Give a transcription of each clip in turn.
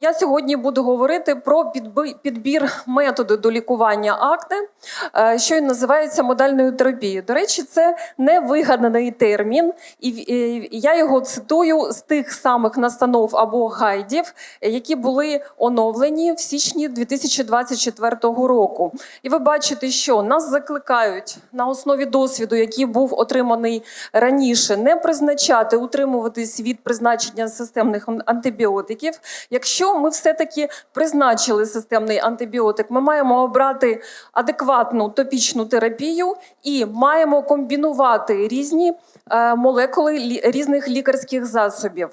Я сьогодні буду говорити про підбір методу до лікування акне, е, що й називається модальною терапією. До речі, це невигаданий термін, і я його цитую з тих самих настанов або гайдів, які були оновлені в січні 2024 року. І ви бачите, що нас закликають на основі досвіду, який був отриманий раніше, не призначати, утримуватись від призначення системних антибіотиків. Якщо ми все-таки призначили системний антибіотик, ми маємо обрати адекватну топічну терапію і маємо комбінувати різні е, молекули різних лікарських засобів.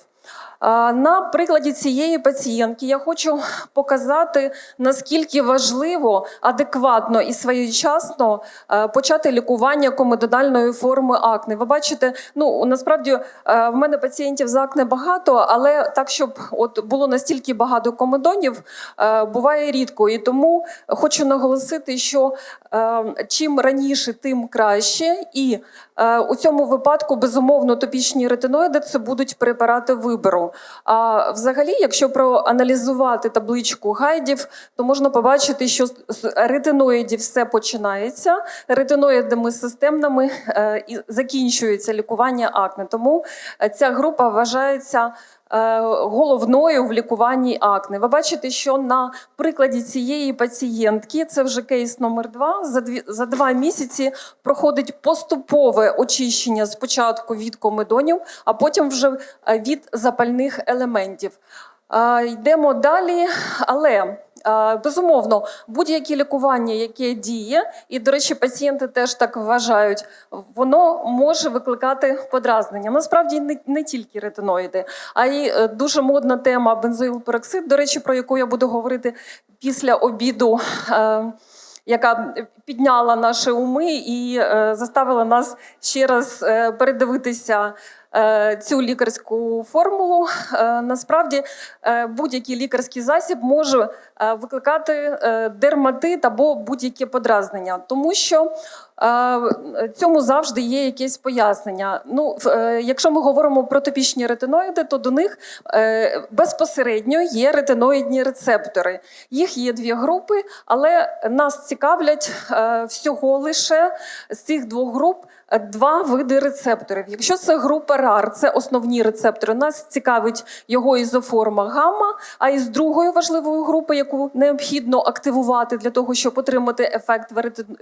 На прикладі цієї пацієнтки я хочу показати, наскільки важливо адекватно і своєчасно е, почати лікування комедональної форми акне. Ви бачите, ну насправді е, в мене пацієнтів з акне багато, але так, щоб от було настільки багато комедонів, е, буває рідко. І тому хочу наголосити, що чим раніше, тим краще. І у цьому випадку безумовно топічні ретиноїди це будуть препарати вибору. А взагалі, якщо проаналізувати табличку гайдів, то можна побачити, що з- з ретиноїдів все починається ретиноїдами системними е, і закінчується лікування акне. Тому е, ця група вважається. Е, Головною в лікуванні акне. Ви бачите, що на прикладі цієї пацієнтки, це вже кейс номер два, за, дві, за два місяці проходить поступове очищення спочатку від комедонів, а потім вже е, від запальних елементів. Е, Йдемо далі, але безумовно будь-яке лікування, яке діє, і, до речі, пацієнти теж так вважають, воно може викликати подразнення. Насправді не, не тільки ретиноїди, а й е, дуже модна тема бензоїлпероксид, до речі, про яку я буду говорити після обіду. е, яка підняла наші уми і е, заставила нас ще раз е, передивитися е, цю лікарську формулу. Е, насправді, е, будь-який лікарський засіб може е, викликати е, дерматит або будь-яке подразнення, тому що е, цьому завжди є якесь пояснення. Ну, е, якщо ми говоримо про топічні ретиноїди, то до них е, безпосередньо є ретиноїдні рецептори. Їх є дві групи, але нас цікавлять е, всього лише з цих двох груп е, два види рецепторів. Якщо це група RAR, це основні рецептори, нас цікавить його ізоформа гамма, а із другої важливої групи, яку необхідно активувати для того, щоб отримати ефект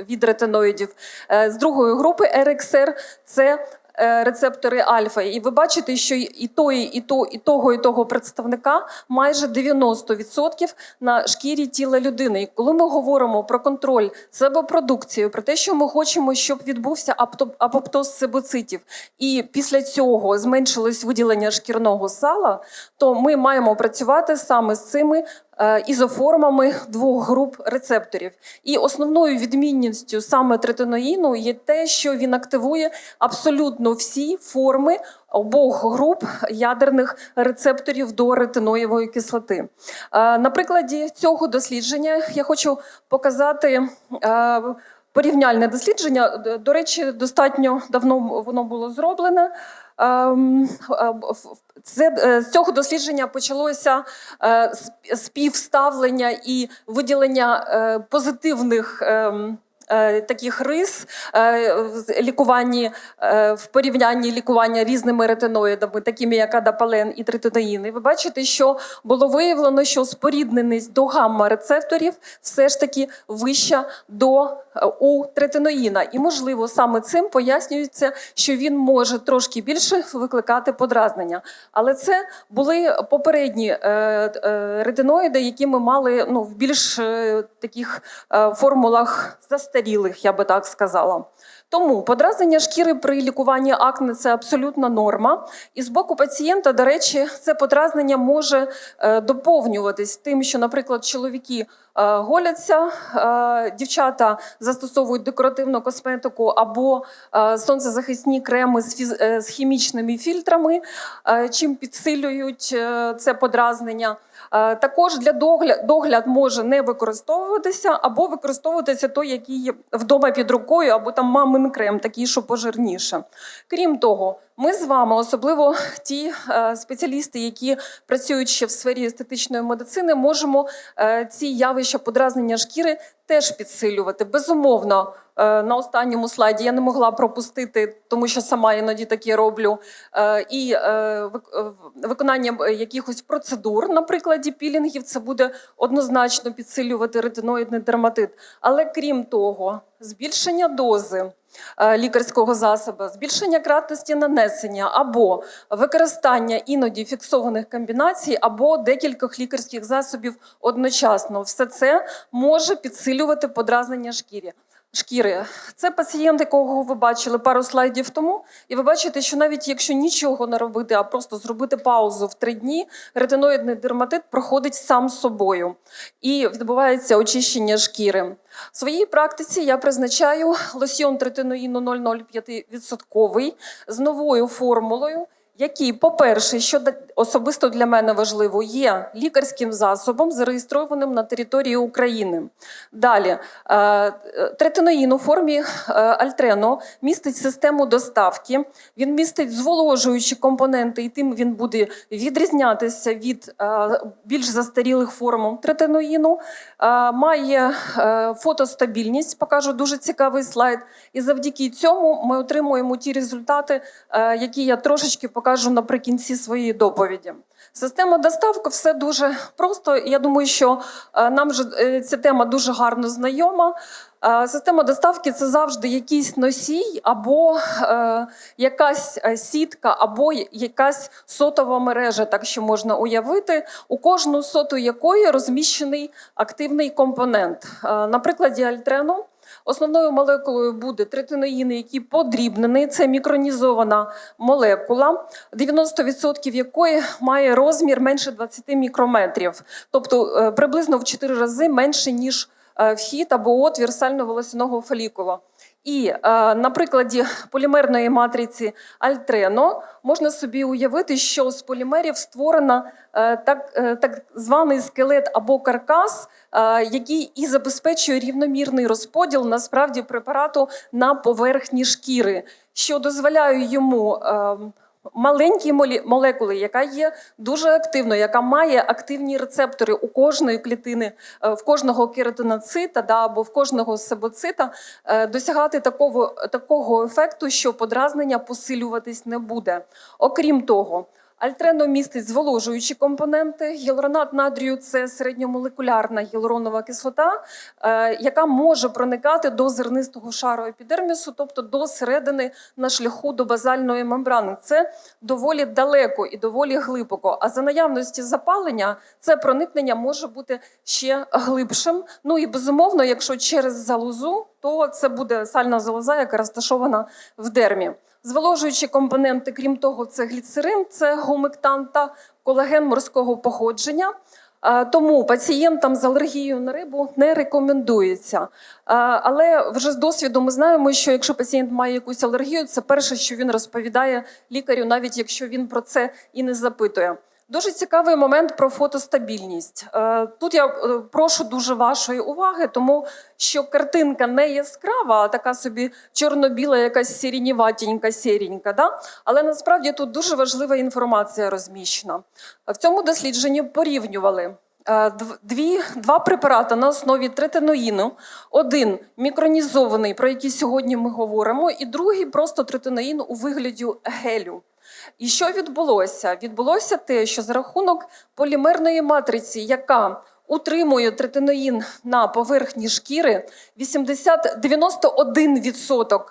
від ретиноїдів, е, з другої групи RXR – це е, рецептори альфа. І ви бачите, що і тої, і то, і того, і того представника майже 90% на шкірі тіла людини. І коли ми говоримо про контроль себопродукції, про те, що ми хочемо, щоб відбувся апоптоз себоцитів, і після цього зменшилось виділення шкірного сала, то ми маємо працювати саме з цими е, ізоформами двох груп рецепторів. І основною відмінністю саме третиноїну є те, що він активує абсолютно всі форми обох груп ядерних рецепторів до ретиноєвої кислоти. Е, На прикладі цього дослідження я хочу показати. Е, Порівняльне дослідження, до речі, достатньо давно воно було зроблене. Ем, е, Це, е, з цього дослідження почалося е, співставлення і виділення е, позитивних. Е, Таких рис е, в лікуванні е, в порівнянні лікування різними ретиноїдами, такими як адапален і тритиноїни. Ви бачите, що було виявлено, що спорідненість до гамма-рецепторів все ж таки вища до е, у третиноїна. І, можливо, саме цим пояснюється, що він може трошки більше викликати подразнення. Але це були попередні е, е, ретиноїди, які ми мали ну, в більш е, таких е, формулах застарілих, я би так сказала. Тому подразнення шкіри при лікуванні акне це абсолютна норма. І з боку пацієнта, до речі, це подразнення може е, доповнюватись тим, що, наприклад, чоловіки е, голяться, е, дівчата застосовують декоративну косметику або сонцезахисні креми з, хімічними фільтрами, чим підсилюють це подразнення. Е, Також для догляд, догляд може не використовуватися або використовуватися той, який є вдома під рукою, або там мамин крем, такий, що пожирніше. Крім того, Ми з вами, особливо ті е, спеціалісти, які працюють ще в сфері естетичної медицини, можемо е, ці явища подразнення шкіри теж підсилювати. Безумовно, е, на останньому слайді я не могла пропустити, тому що сама іноді таке роблю. І вик- виконання е, якихось процедур, на прикладі пілінгів, це буде однозначно підсилювати ретиноїдний дерматит. Але крім того, збільшення дози лікарського засобу, збільшення кратності нанесення або використання іноді фіксованих комбінацій, або декількох лікарських засобів одночасно. Все це може підсилювати подразнення шкірі. Шкіри. Це пацієнт, якого ви бачили пару слайдів тому, і ви бачите, що навіть якщо нічого не робити, а просто зробити паузу в три дні, ретиноїдний дерматит проходить сам собою. І відбувається очищення шкіри. В своїй практиці я призначаю лосьйон третиноїну 0,05% з новою формулою, який, по-перше, що особисто для мене важливо, є лікарським засобом, зареєстрованим на території України. Далі, е, третиноїн у формі е, Альтрено містить систему доставки, він містить зволожуючі компоненти, і тим він буде відрізнятися від е, більш застарілих форм третиноїну. Має фотостабільність, покажу дуже цікавий слайд. І завдяки цьому ми отримуємо ті результати, які я трошечки покажу наприкінці своєї доповіді. Система доставки все дуже просто. Я думаю, що е, нам вже е, ця тема дуже гарно знайома. Е, Система доставки це завжди якийсь носій, або якась сітка, або якась сотова мережа, так що можна уявити, у кожну соту якої розміщений активний компонент. На прикладі Альтрену Основною молекулою буде третиноїн, який подрібнений. Це мікронізована молекула, 90% якої має розмір менше 20 мікрометрів, тобто е, приблизно в 4 рази менше, ніж е, вхід або отвір сально-волосяного фолікула. І е, на прикладі полімерної матриці Альтрено можна собі уявити, що з полімерів створена е, так, е, так званий скелет або каркас, який і забезпечує рівномірний розподіл насправді препарату на поверхні шкіри, що дозволяє йому. Маленькі молекули, яка є дуже активною, яка має активні рецептори у кожної клітини, е, в кожного кератиноцита да, або в кожного себоцита, е, досягати такого, такого ефекту, що подразнення посилюватись не буде. Окрім того, Альтрено містить зволожуючі компоненти. Гіалуронат натрію це середньомолекулярна гіалуронова кислота, е, яка може проникати до зернистого шару епідермісу, тобто до середини на шляху до базальної мембрани. Це доволі далеко і доволі глибоко. А за наявності запалення це проникнення може бути ще глибшим. Ну і безумовно, якщо через залозу, то це буде сальна залоза, яка розташована в дермі. Зволожуючі компоненти, крім того, це гліцерин, це гомектан та колаген морського походження. Е, Тому пацієнтам з алергією на рибу не рекомендується. Е, Але вже з досвіду ми знаємо, що якщо пацієнт має якусь алергію, це перше, що він розповідає лікарю, навіть якщо він про це і не запитує. Дуже цікавий момент про фотостабільність. Е, Тут я е, прошу дуже вашої уваги, тому що картинка не яскрава, а така собі чорно-біла, якась сірініватінька, сірінька. Да? Але насправді тут дуже важлива інформація розміщена. В цьому дослідженні порівнювали. е, Дві, два препарати на основі третиноїну. Один мікронізований, про який сьогодні ми говоримо, і другий просто третиноїн у вигляді гелю. І що відбулося? Відбулося те, що за рахунок полімерної матриці, яка утримує третиноїн на поверхні шкіри, 80, 91%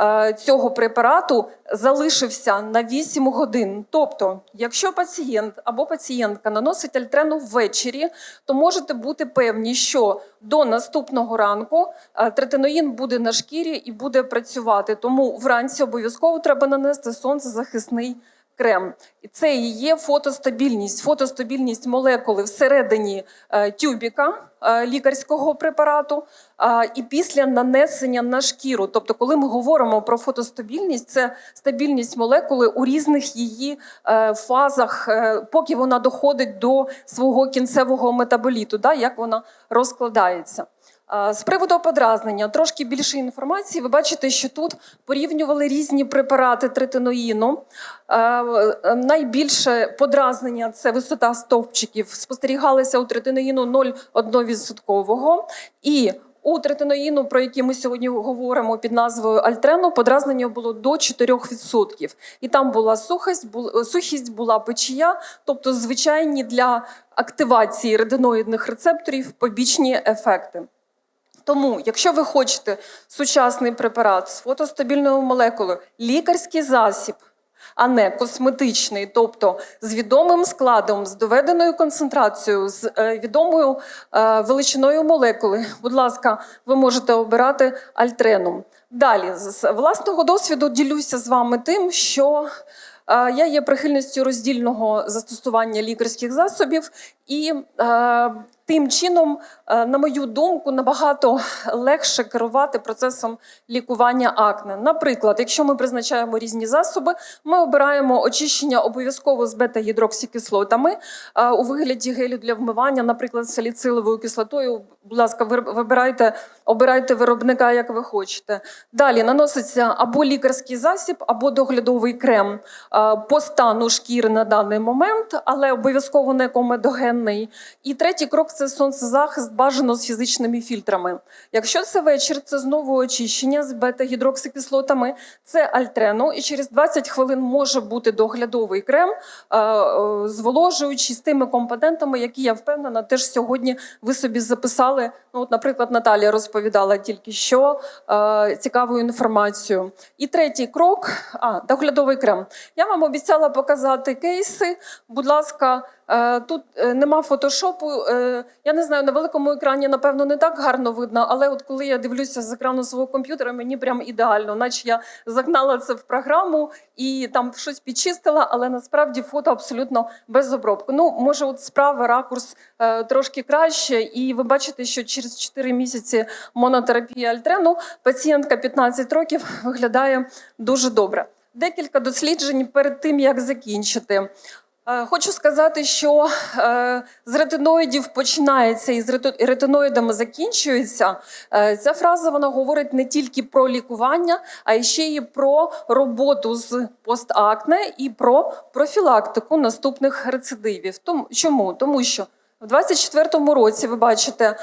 е, цього препарату залишився на 8 годин. Тобто, якщо пацієнт або пацієнтка наносить альтрену ввечері, то можете бути певні, що до наступного ранку е, третиноїн буде на шкірі і буде працювати. Тому вранці обов'язково треба нанести сонцезахисний крем. Це і є фотостабільність, фотостабільність молекули всередині е, тюбіка е, лікарського препарату е, і після нанесення на шкіру. Тобто, коли ми говоримо про фотостабільність, це стабільність молекули у різних її фазах, поки вона доходить до свого кінцевого метаболіту, як вона розкладається. А, З приводу подразнення, трошки більше інформації. Ви бачите, що тут порівнювали різні препарати третиноїну. Е, е, Найбільше подразнення це висота стовпчиків. Спостерігалися у третиноїну 0,1%. І у третиноїну, про який ми сьогодні говоримо під назвою Альтрену, подразнення було до 4%. І там була сухость, бу- сухість, була печія, тобто звичайні для активації ретиноїдних рецепторів побічні ефекти. Тому, якщо ви хочете сучасний препарат з фотостабільною молекулою, лікарський засіб, а не косметичний, тобто з відомим складом, з доведеною концентрацією, з е, відомою е, величиною молекули, будь ласка, ви можете обирати альтрену. Далі, з власного досвіду ділюся з вами тим, що е, я є прихильністю роздільного застосування лікарських засобів, і тим чином, е, на мою думку, набагато легше керувати процесом лікування акне. Наприклад, якщо ми призначаємо різні засоби, ми обираємо очищення обов'язково з бета-гідроксикислотами е, у вигляді гелю для вмивання, наприклад, саліциловою кислотою. Будь ласка, вибирайте, обирайте виробника, як ви хочете. Далі наноситься або лікарський засіб, або доглядовий крем е, по стану шкіри на даний момент, але обов'язково не комедогенний. І третій крок це сонцезахист, бажано з фізичними фільтрами. Якщо це вечір, це знову очищення з бета-гідроксикислотами, це альтрену, і через 20 хвилин може бути доглядовий крем, е, е, зволожуючий з тими компонентами, які я впевнена, теж сьогодні ви собі записали. Ну, от, наприклад, Наталія розповідала тільки що е, цікаву інформацію. І третій крок а, доглядовий крем. Я вам обіцяла показати кейси. Будь ласка, тут е, нема фотошопу. Е, я не знаю, на великому екрані, напевно, не так гарно видно, але от коли я дивлюся з екрану свого комп'ютера, мені прям ідеально, наче я загнала це в програму і там щось підчистила, але насправді фото абсолютно без обробки. Ну, може, от справа ракурс е, трошки краще, і ви бачите, що через 4 місяці монотерапії альтрену пацієнтка 15 років виглядає дуже добре. Декілька досліджень перед тим, як закінчити. Е, Хочу сказати, що е, з ретиноїдів починається і з ретиноїдами закінчується. Е, ця фраза вона говорить не тільки про лікування, а ще й про роботу з постакне і про профілактику наступних рецидивів. Чому? Тому що в 24-му році, ви бачите,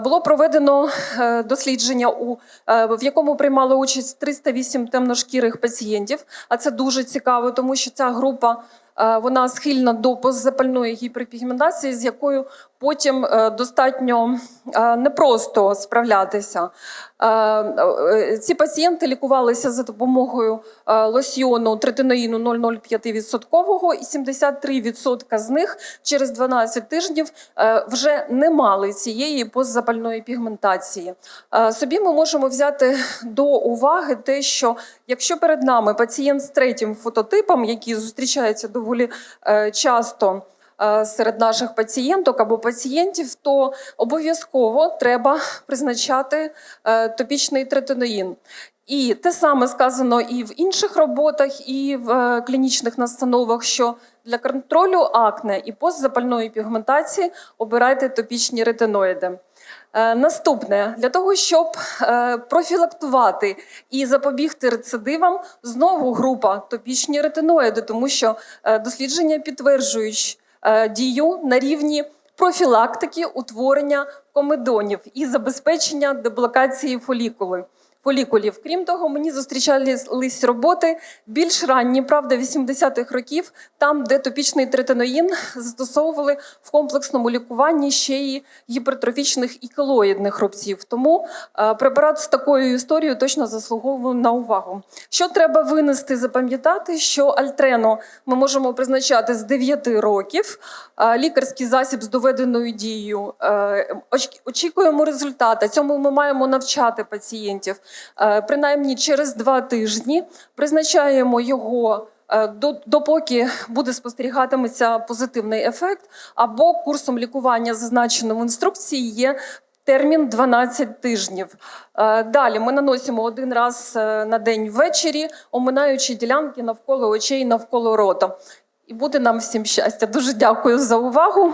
було проведено дослідження, в якому приймали участь 308 темношкірих пацієнтів. А це дуже цікаво, тому що ця група вона схильна до постзапальної гіперпігментації, з якою потім е, достатньо е, непросто справлятися. Е, Ці пацієнти лікувалися за допомогою лосьйону третиноїну 0,05% і 73% з них через 12 тижнів вже не мали цієї постзапальної пігментації. Собі ми можемо взяти до уваги те, що якщо перед нами пацієнт з третім фототипом, який зустрічається доволі часто. Е, Серед наших пацієнток або пацієнтів, то обов'язково треба призначати е, топічний третиноїн. І те саме сказано і в інших роботах, і в е, клінічних настановах, що для контролю акне і постзапальної пігментації обирайте топічні ретиноїди. Наступне для того, щоб профілактувати і запобігти рецидивам, знову група топічні ретиноїди, тому що дослідження підтверджують дію на рівні профілактики утворення комедонів і забезпечення деблокації фолікули. Фолікулів. Крім того, мені зустрічались роботи більш ранні, правда, 80-х років, там, де топічний третиноїн застосовували в комплексному лікуванні ще й гіпертрофічних і келоїдних рубців. Тому е, препарат з такою історією точно заслуговує на увагу. Що треба винести, запам'ятати, що альтрено ми можемо призначати з 9 років. Е, Лікарський засіб з доведеною дією. Е, Очікуємо результата. Цьому ми маємо навчати пацієнтів. Е, Принаймні через два тижні призначаємо його. е, до- Допоки буде спостерігатиметься позитивний ефект, або курсом лікування, зазначеним в інструкції, є термін 12 тижнів. Е, Далі ми наносимо один раз на день ввечері, оминаючи ділянки навколо очей, навколо рота. І буде нам всім щастя. Дуже дякую за увагу.